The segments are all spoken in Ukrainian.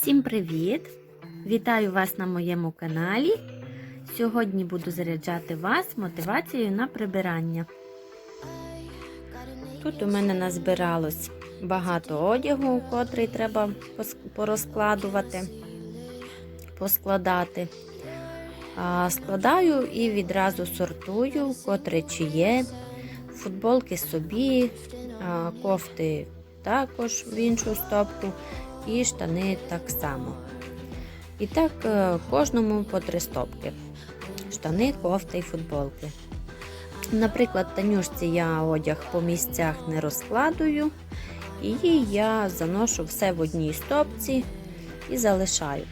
Всім привіт! Вітаю вас на моєму каналі. Сьогодні буду заряджати вас мотивацією на прибирання. Тут у мене назбиралось багато одягу, котрий треба порозкладувати, поскладати. Складаю і відразу сортую, котре чи є. Футболки собі, кофти також в іншу стопку і штани так само. І так е, кожному по три стопки. Штани, кофти і футболки. Наприклад, Танюшці я одяг по місцях не розкладую, і їй я заношу все в одній стопці і залишаю.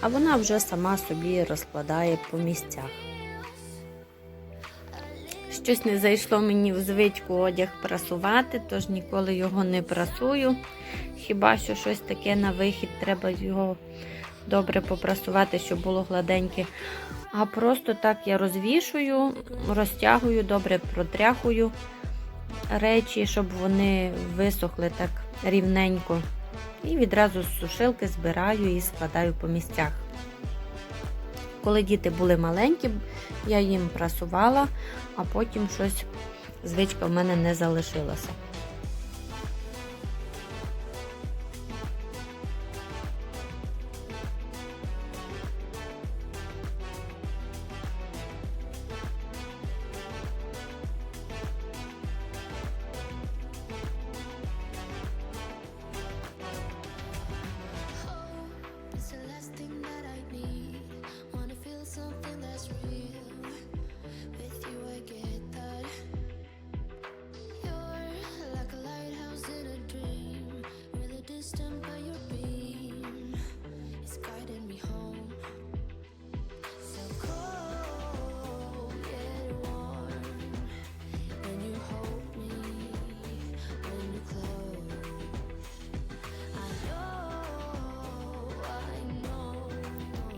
А вона вже сама собі розкладає по місцях. Щось не зайшло мені в звичку одяг прасувати, тож ніколи його не прасую. Хіба що щось таке на вихід, треба його добре попрасувати, щоб було гладеньке. А просто так я розвішую, розтягую, добре протряхую речі, щоб вони висохли так рівненько. І відразу з сушилки збираю і складаю по місцях. Коли діти були маленькі, я їм прасувала, а потім щось звичка в мене не залишилася.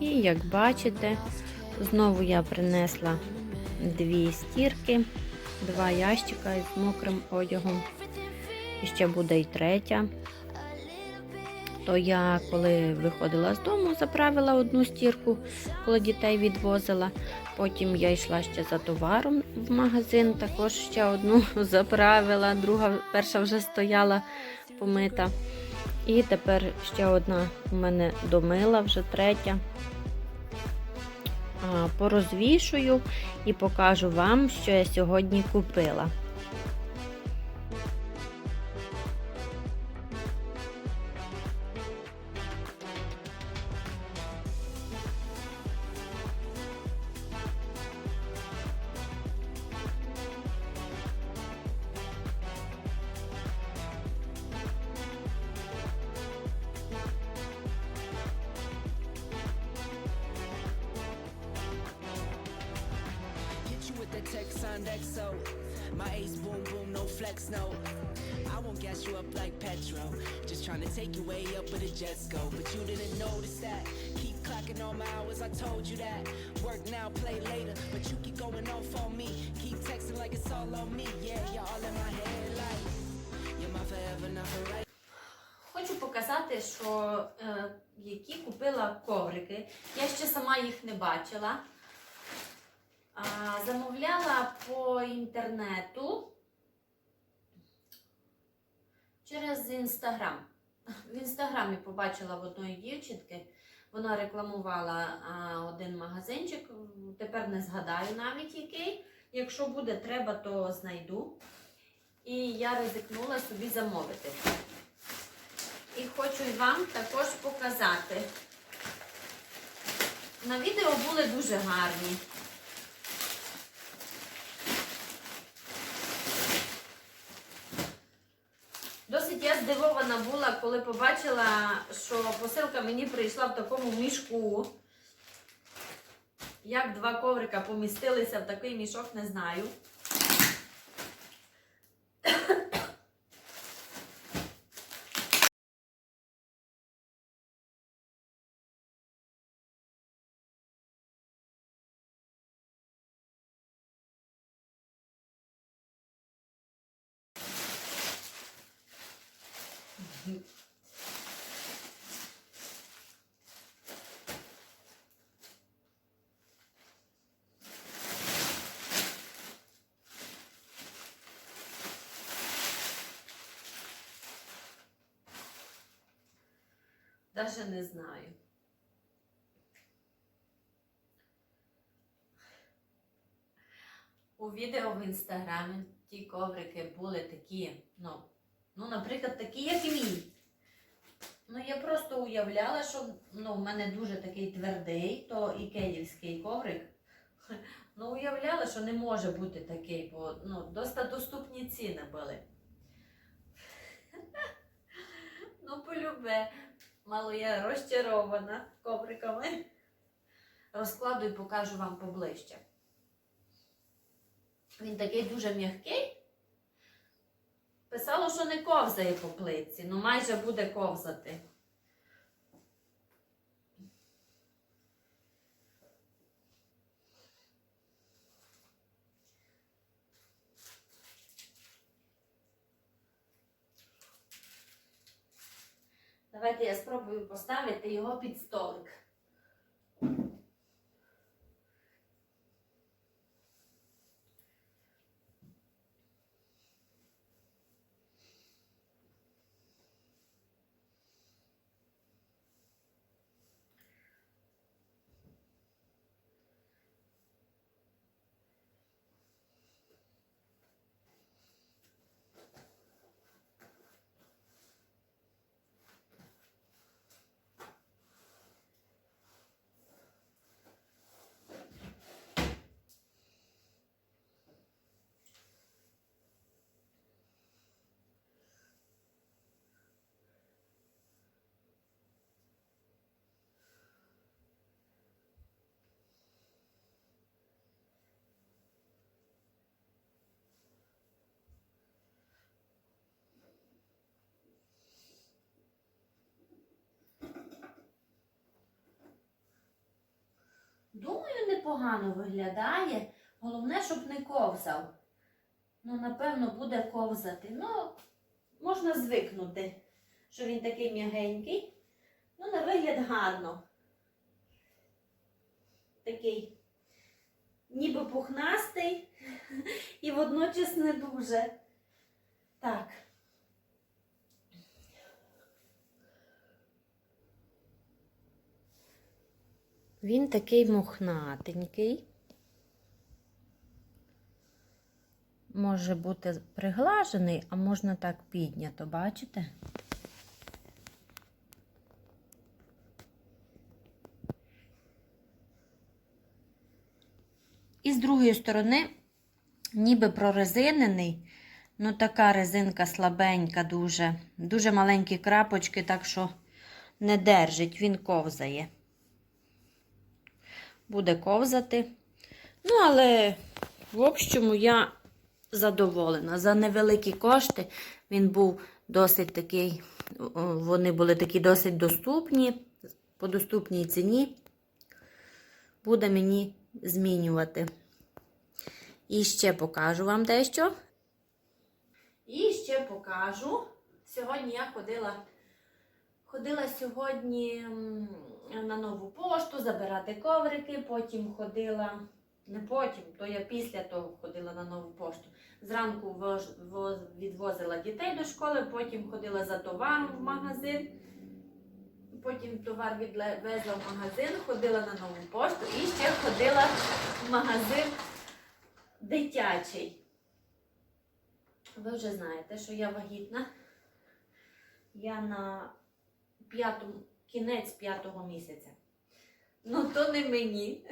І як бачите, знову я принесла дві стірки, два ящика із мокрим одягом. І ще буде і третя. То я, коли виходила з дому, заправила одну стірку, коли дітей відвозила. Потім я йшла ще за товаром в магазин, також ще одну заправила, друга, перша вже стояла помита. І тепер ще одна у мене домила, вже третя. Порозвішую і покажу вам, що я сьогодні купила. The text XO. My ace boom boom, no flex, no. I won't gas you up like petrol. Just trying to take you way up with a jet go. But you didn't notice that. Keep clocking all my hours, I told you that. Work now, play later. But you keep going off on me. Keep texting like it's all on me. Yeah, you're all in my head like. You're my forever, not for right. Хочу показати, що е, які купила коврики. Я ще сама їх не бачила. Замовляла по інтернету через інстаграм. В інстаграмі побачила в одної дівчинки. Вона рекламувала один магазинчик. Тепер не згадаю навіть який. Якщо буде треба, то знайду. І я ризикнула собі замовити. І хочу вам також показати. На відео були дуже гарні. Досить я здивована була, коли побачила, що посилка мені прийшла в такому мішку. Як два коврика помістилися в такий мішок, не знаю. Даже не знаю. У відео в інстаграмі ті коврики були такі, ну, ну, наприклад, такі, як мій. Ну, я просто уявляла, що ну, в мене дуже такий твердий, то і київський коврик. Ну, уявляла, що не може бути такий, бо ну, досить доступні ціни були. Ну, полюбе. Мало я розчарована ковриками. Розкладу і покажу вам поближче. Він такий дуже м'який. Писало, що не ковзає по плитці, ну майже буде ковзати. Давайте я спробую поставити його під столик. Думаю, непогано виглядає. Головне, щоб не ковзав. Ну, напевно, буде ковзати. Ну, можна звикнути, що він такий м'ягенький. Ну, на вигляд гарно. Такий ніби пухнастий і водночас не дуже. Так. Він такий мохнатенький. Може бути приглажений, а можна так піднято, бачите? І з другої сторони, ніби прорезинений, ну така резинка слабенька, дуже, дуже маленькі крапочки, так що не держить, він ковзає буде ковзати. Ну, але, в общому, я задоволена. За невеликі кошти він був досить такий, вони були такі досить доступні, по доступній ціні. Буде мені змінювати. І ще покажу вам дещо. І ще покажу. Сьогодні я ходила Ходила сьогодні на нову пошту забирати коврики, потім ходила, не потім, то я після того ходила на нову пошту. Зранку відвозила дітей до школи, потім ходила за товаром в магазин. Потім товар відвезла в магазин, ходила на нову пошту і ще ходила в магазин дитячий. Ви вже знаєте, що я вагітна. Я на п'ятому, кінець п'ятого місяця. Ну, то не мені.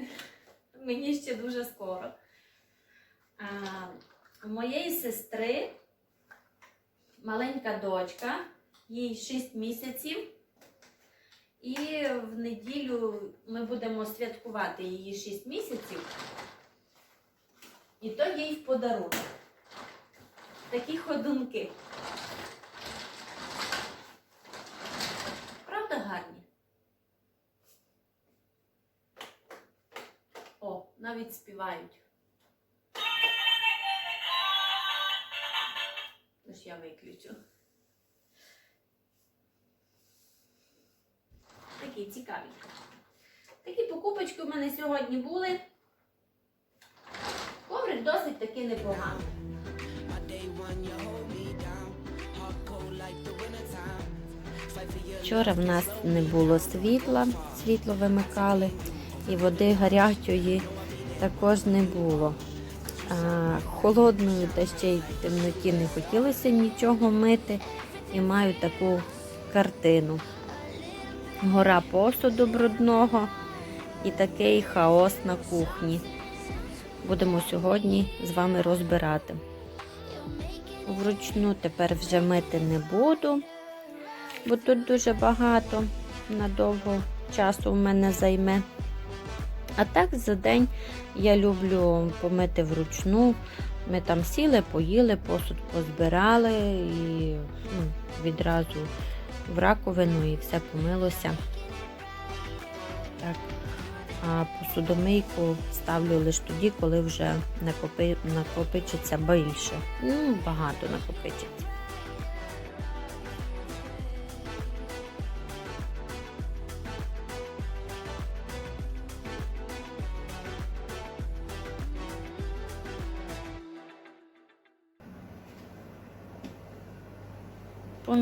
Мені ще дуже скоро. А, у моєї сестри маленька дочка, їй 6 місяців. І в неділю ми будемо святкувати її 6 місяців. І то їй в подарунок. Такі ходунки. Правда гарні? О, навіть співають. Тож я виключу. Такі цікаві. Такі покупочки у мене сьогодні були. Коврик досить таки непоганий. Вчора в нас не було світла, світло вимикали, і води гарячої також не було. А, холодною та ще й в темноті не хотілося нічого мити і маю таку картину. Гора посуду брудного і такий хаос на кухні. Будемо сьогодні з вами розбирати. Вручну тепер вже мити не буду, бо тут дуже багато надовго часу в мене займе. А так за день я люблю помити вручну. Ми там сіли, поїли, посуд позбирали і ну, відразу в раковину і все помилося. Так. А посудомийку ставлю лише тоді, коли вже накопи... накопичиться більше. Ну, багато накопичиться.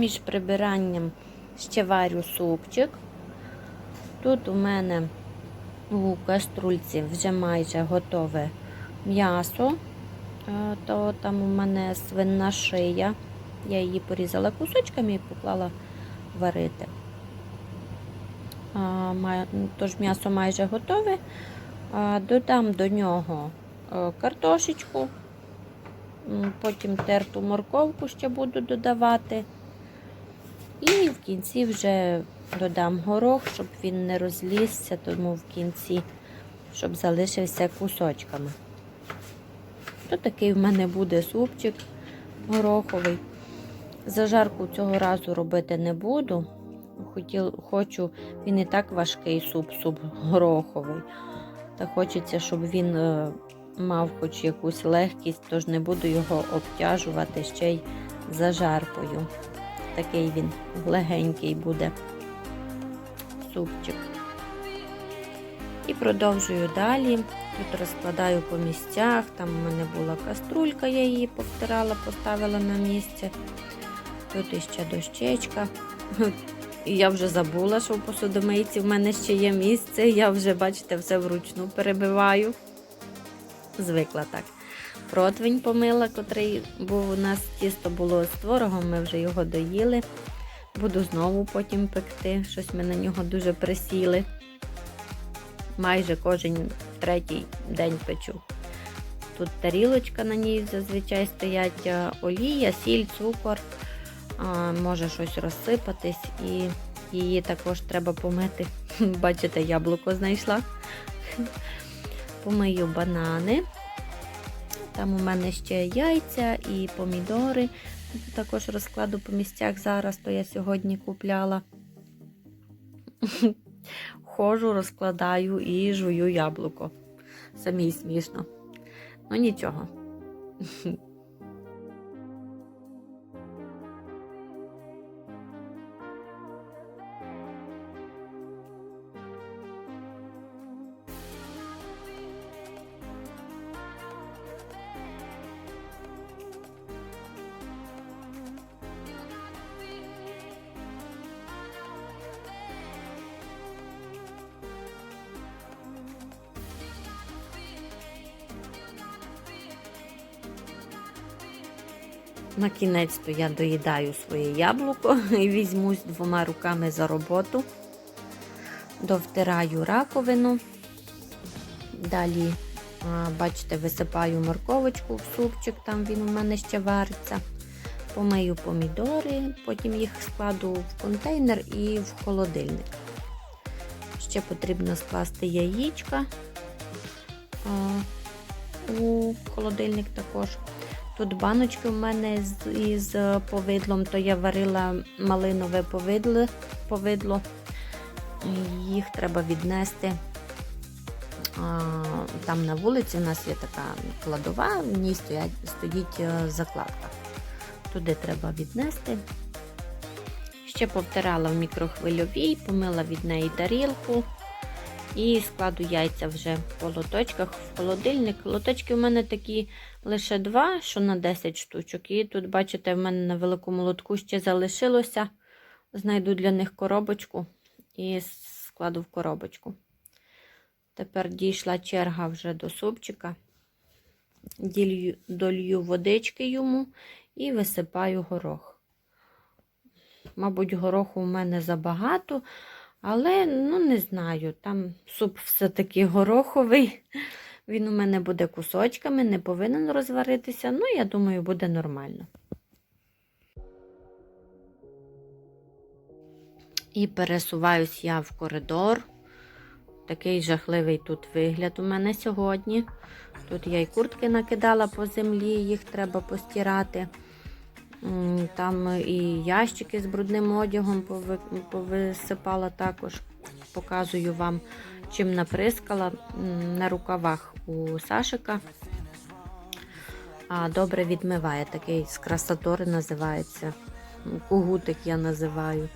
Поміж прибиранням ще варю супчик. Тут у мене у каструльці вже майже готове м'ясо. Е, То там у мене свинна шия. Я її порізала кусочками і поклала варити. Тож м'ясо майже готове. Додам до нього е, картошечку, потім терту морковку ще буду додавати. В кінці вже додам горох, щоб він не розлізся, тому в кінці, щоб залишився кусочками. То такий в мене буде супчик гороховий. Зажарку цього разу робити не буду. Хотіл, хочу, він і так важкий суп, суп гороховий. Та хочеться, щоб він е, мав хоч якусь легкість, тож не буду його обтяжувати ще й зажаркою. Такий він легенький буде супчик. І продовжую далі. Тут розкладаю по місцях. Там у мене була каструлька, я її повтирала, поставила на місце. Тут іще дощечка. І я вже забула, що в посудомийці в мене ще є місце. Я вже, бачите, все вручну перебиваю. Звикла так. Противень помила, котрий був у нас тісто було з творогом, ми вже його доїли. Буду знову потім пекти. Щось ми на нього дуже присіли. Майже кожен третій день печу. Тут тарілочка на ній зазвичай стоять олія, сіль, цукор, може щось розсипатись, і її також треба помити. Бачите, яблуко знайшла. Помию банани. Там у мене ще яйця і помідори. Також розкладу по місцях зараз, то я сьогодні купляла. Хожу, розкладаю і жую яблуко. Самій смішно. Ну нічого. На кінець то я доїдаю своє яблуко і візьмусь двома руками за роботу. Довтираю раковину. Далі, бачите, висипаю морковочку в супчик, там він у мене ще вариться. Помию помідори, потім їх складу в контейнер і в холодильник. Ще потрібно скласти яєчка у холодильник також. Тут баночки в мене із повидлом, то я варила малинове повидло, Їх треба віднести. Там на вулиці у нас є така кладова, в ній стоять, стоїть е, закладка. Туди треба віднести. Ще повтирала в мікрохвильовій, помила від неї тарілку. І складу яйця вже по лоточках в холодильник. Лоточки в мене такі лише два, що на 10 штучок. І тут, бачите, в мене на великому лотку ще залишилося знайду для них коробочку і складу в коробочку. Тепер дійшла черга вже до супчика. Ділю, долью водички йому і висипаю горох. Мабуть, гороху у мене забагато, але ну не знаю, там суп все-таки гороховий. Він у мене буде кусочками, не повинен розваритися. Ну, я думаю, буде нормально. І пересуваюсь я в коридор. Такий жахливий тут вигляд у мене сьогодні. Тут я і куртки накидала по землі, їх треба постирати. Там і ящики з брудним одягом повисипала також. Показую вам, чим наприскала на рукавах у Сашика. А добре відмиває. Такий з красатори називається. Кугутик я називаю.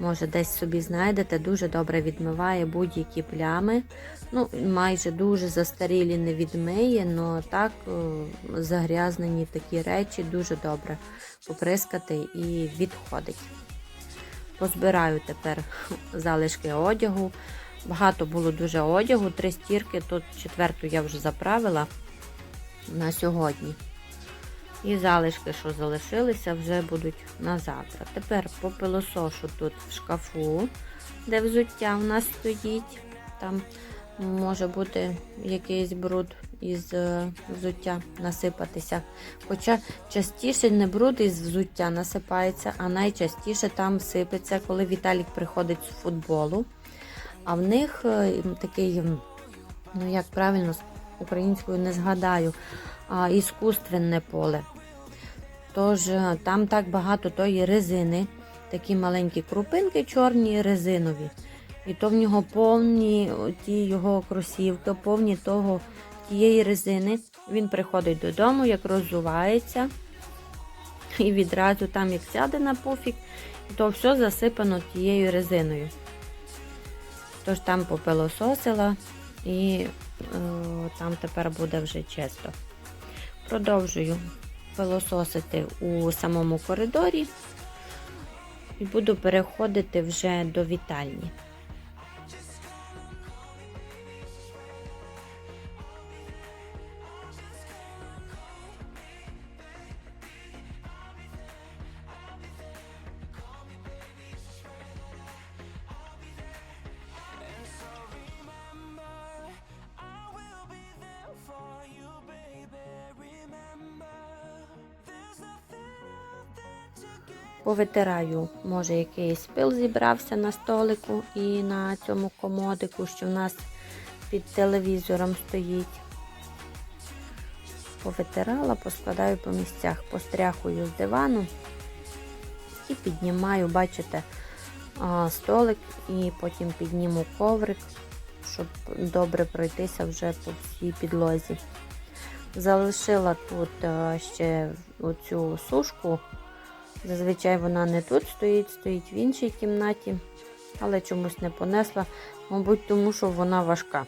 Може, десь собі знайдете, дуже добре відмиває будь-які плями. Ну, майже дуже застарілі не відмиє, але так загрязнені такі речі дуже добре поприскати і відходить. Позбираю тепер залишки одягу. Багато було дуже одягу, три стірки, тут четверту я вже заправила на сьогодні. І залишки, що залишилися, вже будуть на завтра. Тепер по пилосошу тут в шкафу, де взуття у нас стоїть. Там може бути якийсь бруд із е, взуття насипатися. Хоча частіше не бруд із взуття насипається, а найчастіше там сипеться, коли Віталік приходить з футболу. А в них е, такий, ну як правильно, українською не згадаю, іскусственне поле. Тож е, там так багато тої резини, такі маленькі крупинки чорні резинові. І то в нього повні ті його кросівки, повні того тієї резини. Він приходить додому, як роззувається, і відразу там, як сяде на пуфік, то все засипано тією резиною. Тож там попилососила і е, там тепер буде вже чисто. Продовжую пилососити у самому коридорі і буду переходити вже до вітальні. Повитираю, може, якийсь пил зібрався на столику і на цьому комодику, що в нас під телевізором стоїть. Повитирала, поскладаю по місцях, постряхую з дивану і піднімаю, бачите, столик і потім підніму коврик, щоб добре пройтися вже по всій підлозі. Залишила тут ще оцю сушку. Зазвичай вона не тут стоїть, стоїть в іншій кімнаті, але чомусь не понесла, мабуть, тому що вона важка.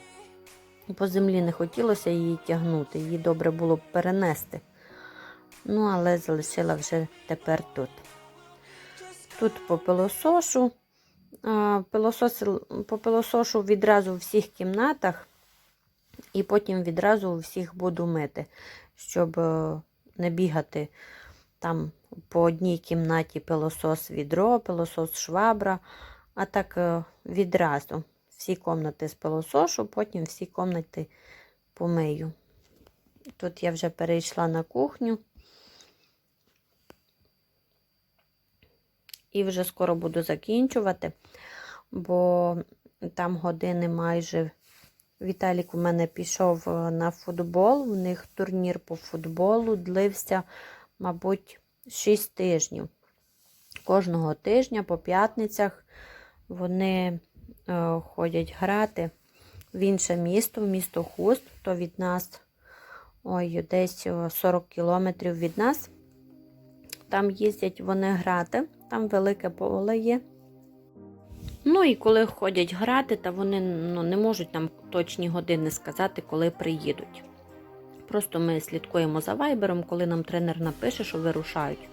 По землі не хотілося її тягнути, її добре було б перенести. Ну, але залишила вже тепер тут. Тут по пилосошу. А, По відразу в всіх кімнатах, і потім відразу всіх буду мити, щоб е, не бігати там по одній кімнаті пилосос відро, пилосос швабра, а так е, відразу. Всі комнати з пилосошу, потім всі комнати помию. Тут я вже перейшла на кухню. І вже скоро буду закінчувати, бо там години майже. Віталік у мене пішов е, на футбол. У них турнір по футболу длився, мабуть, 6 тижнів. Кожного тижня по п'ятницях вони е, ходять грати в інше місто, в місто Хуст, то від нас ой, десь е, 40 кілометрів від нас. Там їздять вони грати, там велике поле є. Ну і коли ходять грати, та вони ну, не можуть нам точні години сказати, коли приїдуть. Просто ми слідкуємо за вайбером, коли нам тренер напише, що вирушають.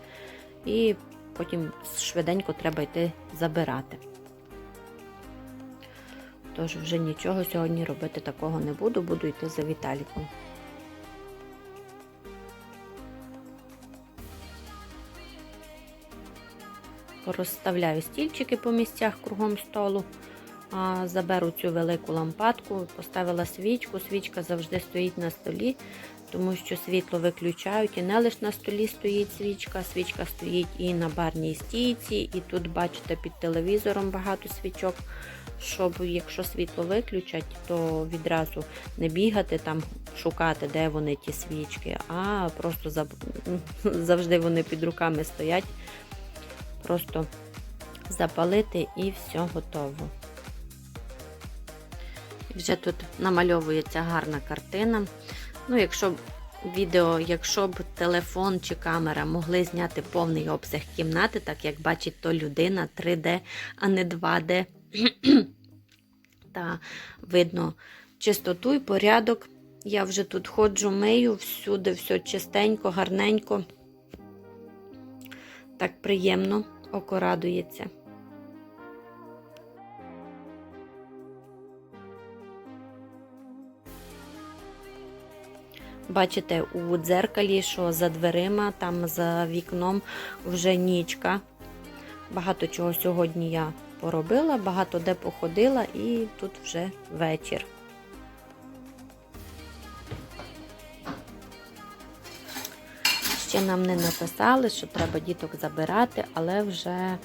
І потім швиденько треба йти забирати. Тож вже нічого сьогодні робити такого не буду, буду йти за Віталіком. Розставляю стільчики по місцях кругом столу. Заберу цю велику лампадку, поставила свічку. Свічка завжди стоїть на столі, тому що світло виключають. І не лише на столі стоїть свічка, свічка стоїть і на барній стійці, і тут, бачите, під телевізором багато свічок. Щоб якщо світло виключать, то відразу не бігати там, шукати, де вони ті свічки, а просто завжди вони під руками стоять. Просто запалити і все готово. І Вже тут намальовується гарна картина. Ну, якщо б відео, якщо б телефон чи камера могли зняти повний обсяг кімнати, так як бачить то людина 3D, а не 2D. Та видно чистоту і порядок. Я вже тут ходжу, мию, всюди все чистенько, гарненько. Так приємно, око радується. Бачите у дзеркалі, що за дверима, там за вікном вже нічка. Багато чого сьогодні я поробила, багато де походила, і тут вже вечір. Ще нам не написали, що треба діток забирати, але вже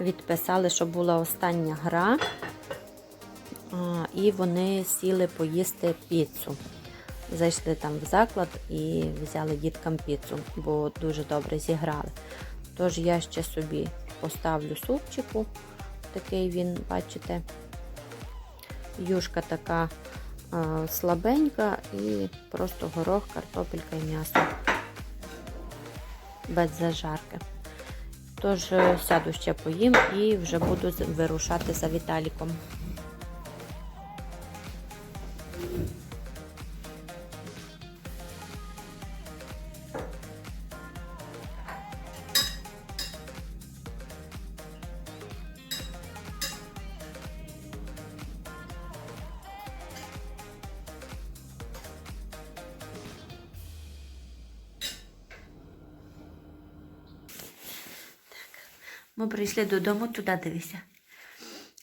відписали, що була остання гра, і вони сіли поїсти піцу. Зайшли там в заклад і взяли діткам піцу, бо дуже добре зіграли. Тож я ще собі поставлю супчику. Такий він, бачите, юшка така а, слабенька і просто горох, картопелька і м'ясо без зажарки. Тож е, сяду ще поїм і вже буду вирушати за Віталіком. Прийшли додому, туди дивися.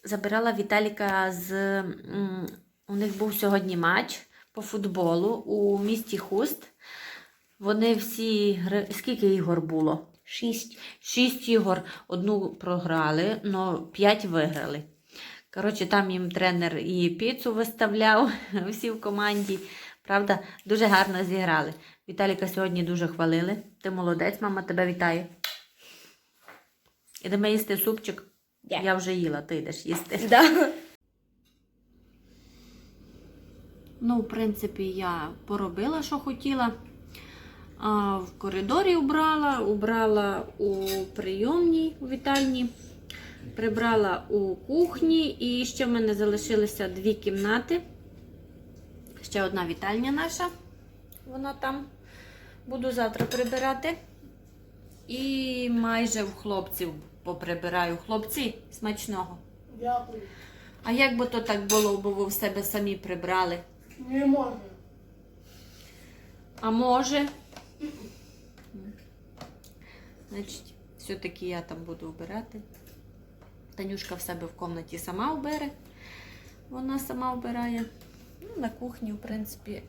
Забирала Віталіка з. У них був сьогодні матч по футболу у місті Хуст. Вони всі. Скільки ігор було? Шість. Шість ігор. Одну програли, але п'ять виграли. Коротше, там їм тренер і піцу виставляв всі в команді. Правда, дуже гарно зіграли. Віталіка сьогодні дуже хвалили. Ти молодець, мама тебе вітає. Ідемо їсти супчик. Дякую. Я вже їла, ти йдеш їсти. Да. Ну, в принципі, я поробила, що хотіла. А, в коридорі убрала, убрала у прийомній у вітальні, прибрала у кухні і ще в мене залишилися дві кімнати. Ще одна вітальня наша. Вона там. Буду завтра прибирати. І майже в хлопців поприбираю. Хлопці, смачного. Дякую. А як би то так було, бо ви в себе самі прибрали? Не можна. А може? Значить, все-таки я там буду вбирати. Танюшка в себе в кімнаті сама вбере. Вона сама вбирає. Ну, на кухні, в принципі,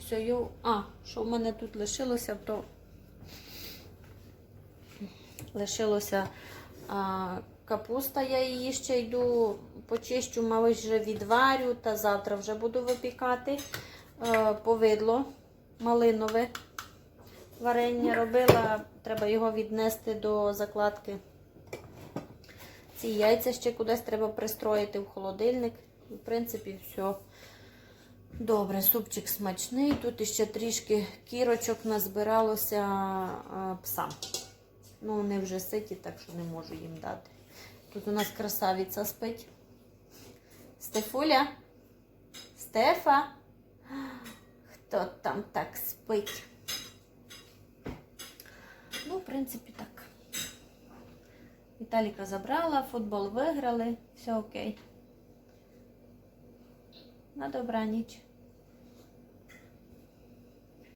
все. А, що в мене тут лишилося, то лишилося а, капуста, я її ще йду почищу, майже відварю, та завтра вже буду випікати. Е, повидло малинове варення робила, треба його віднести до закладки. Ці яйця ще кудись треба пристроїти в холодильник. В принципі, все добре. Супчик смачний. Тут іще трішки кірочок назбиралося а, псам. Ну, вони вже ситі, так що не можу їм дати. Тут у нас красавиця спить. Стефуля? Стефа? Хто там так спить? Ну, в принципі, так. Віталіка забрала, футбол виграли, все окей. На добраніч.